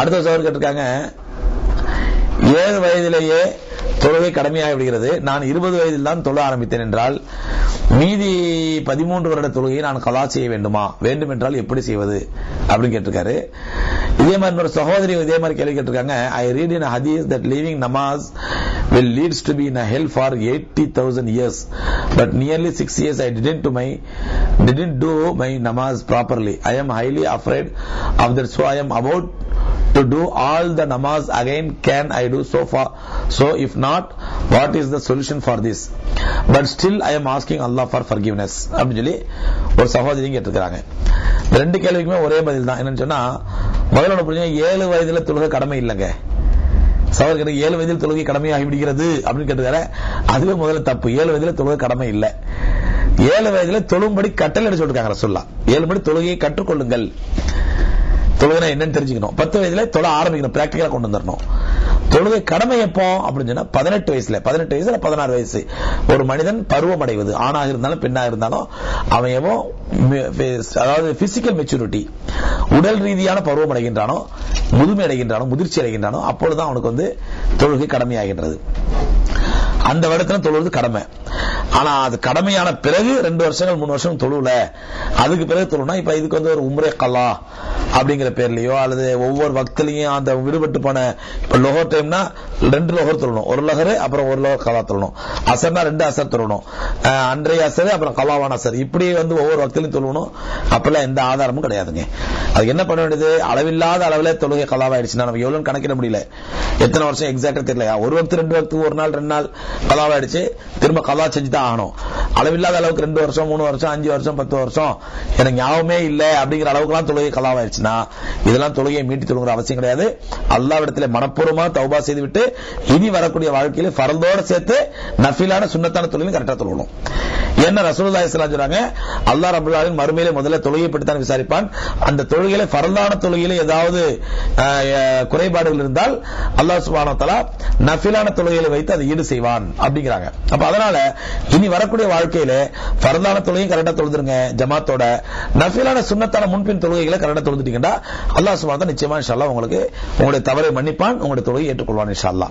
அடுத்த சவர் கேட்டிருக்காங்க. ஏழு வயதிலேயே தொழுகை கடமையாகி விடுகிறது. நான் இருபது வயதில் தான் தொழ ஆரம்பித்தேன் என்றால் மீதி பதிமூன்று வருட தொழுகையை நான் கலா செய்ய வேண்டுமா? வேண்டும் என்றால் எப்படி செய்வது? அப்படின்னு கேட்டிருக்காரு. இதே மாதிரி ஒரு சகோதரி இதே மாதிரி கேள்வி கேட்டிருக்காங்க. I read in hadith that leaving namaz will leads to be in a hell for 80,000 years. But nearly 6 years I didn't do my didn't do my namaz properly. I am highly afraid of that. So I am about to do all the namaz again can I do so far? So if not what is the solution for this? But still I am asking Allah for forgiveness. அப்படின்னு சொல்லி ஒரு சகோதரியும் கேட்டிருக்கிறாங்க. ரெண்டு கேள்விக்குமே ஒரே பதில் தான். என்னன்னு சொன்னா முதல்ல ஒண்ணு புரிஞ்சுங்க ஏழு வயதுல தொழுக கடமை இல்லைங்க. சவர் எனக்கு ஏழு வயதில் தொழுகை கடமையாகி விடுகிறது அப்படின்னு கேட்டுக்கார அதுவே முதல்ல தப்பு. ஏழு வயதுல தொழுகை கடமை இல்லை. ஏழு வயதுல தொழும்படி கட்டளை சொல்லிருக்காங்க ரசோல்லா ஏழு மணி தொழுகையை கற்றுக்கொள்ளுங்கள். தொழுகை என்னன்னு தெரிஞ்சுக்கணும். பத்து வயசுல தொழ ஆரம்பிக்கணும் பிராக்டிக்கலா கொண்டு வந்துடணும் தொழுகை கடமை எப்போ அப்படின்னு சொன்னா பதினெட்டு வயசுல. பதினெட்டு வயசுல பதினாறு வயசு. ஒரு மனிதன் பருவம் அடைவது. ஆணாக இருந்தாலும் பெண்ணாக இருந்தாலும் அவன் எவோ அதாவது பிசிக்கல் மெச்சூரிட்டி உடல் ரீதியான பருவம் அடைகின்றானோ முதுமை அடைகின்றானோ முதிர்ச்சி அடைகின்றானோ அப்பொழுதுதான் அவனுக்கு வந்து தொழுகை கடமையாகின்றது. அந்த வருடத்துல தொழுவது கடமை. ஆனா அது கடமையான பிறகு ரெண்டு வருஷங்கள் மூணு வருஷம் தொழுல. அதுக்கு பிறகு தொழுனா இப்ப இதுக்கு வந்து ஒரு உம்ரே கல்லா. அப்படிங்கிற பேர்லயோ அல்லது ஒவ்வொரு வக்திலையும் அந்த விடுபட்டு போன இப்ப லோகர் டைம்னா ரெண்டு லோகர் தொழணும். ஒரு லகரு அப்புறம் ஒரு லோகர் கலா தொழணும். அசர்னா ரெண்டு அசர் தொழணும். அஹ் அன்றைய அசர் அப்புறம் கலாவான அசர். இப்படி வந்து ஒவ்வொரு வக்திலையும் தொழணும். அப்பெல்லாம் எந்த ஆதாரமும் கிடையாதுங்க. அது என்ன பண்ண வேண்டியது? அளவில்லாத அளவில் தொழுகை கலாவாயிடுச்சுன்னா நம்ம எவ்வளவு கணக்கிட முடியல. எத்தனை வருஷம் எக்ஸாக்டா தெரியல ஒரு வக்து ரெண்டு வக்து ஒரு நாள் ரெண்டு நாள் கலாவாயிடுச்சு. திரும்ப கலா செஞ்சு தான் ஆகணும். அளவில்லாத அளவுக்கு ரெண்டு வருஷம் மூணு வருஷம் அஞ்சு வருஷம் பத்து வருஷம். எனக்கு ஞாபகமே இல்லை அப்படிங்கிற அளவுக்குலாம் தொழுகை கலாவாயிடுச்சு. கலாவாயிடுச்சுன்னா இதெல்லாம் தொழுகையை மீட்டி தொழுங்கிற அவசியம் கிடையாது. அல்லாவிடத்துல மனப்பூர்வமா தௌபா செய்து விட்டு இனி வரக்கூடிய வாழ்க்கையில பரந்தோட சேர்த்து நஃபிலான சுண்ணத்தான தொழிலும் கரெக்டா தொழணும் என்ன ரசூலுல்லாஹி ஸல்லல்லாஹு சொல்றாங்க? அல்லாஹ் ரப்பல் ஆலமீன் மறுமையிலே முதல்ல தொழுகை பற்றி தான் விசாரிப்பான். அந்த தொழுகையில ஃபரலான தொழுகையில ஏதாவது குறைபாடுகள் இருந்தால் அல்லாஹ் சுப்ஹானஹு வ தஆலா நஃபிலான தொழுகையில வைத்து அதை ஈடு செய்வான் அப்படிங்கிறாங்க. அப்ப அதனால இனி வரக்கூடிய வாழ்க்கையில ஃபரலான தொழுகையும் கரெக்டா தொழுதுருங்க ஜமாத்தோட. நஃபிலான சுன்னத்தான முன்பின் தொழுகைகளை கரெக்டா தொழுதுட்டீங்கன்னா அல்லாஹ் சுபான் நிச்சயமா இன்ஷால்லா உங்களுக்கு உங்களுடைய தவறை மன்னிப்பான் உங்களுடைய தொழுகையை ஏற்றுக்கொள்வான் இன்ஷால்லா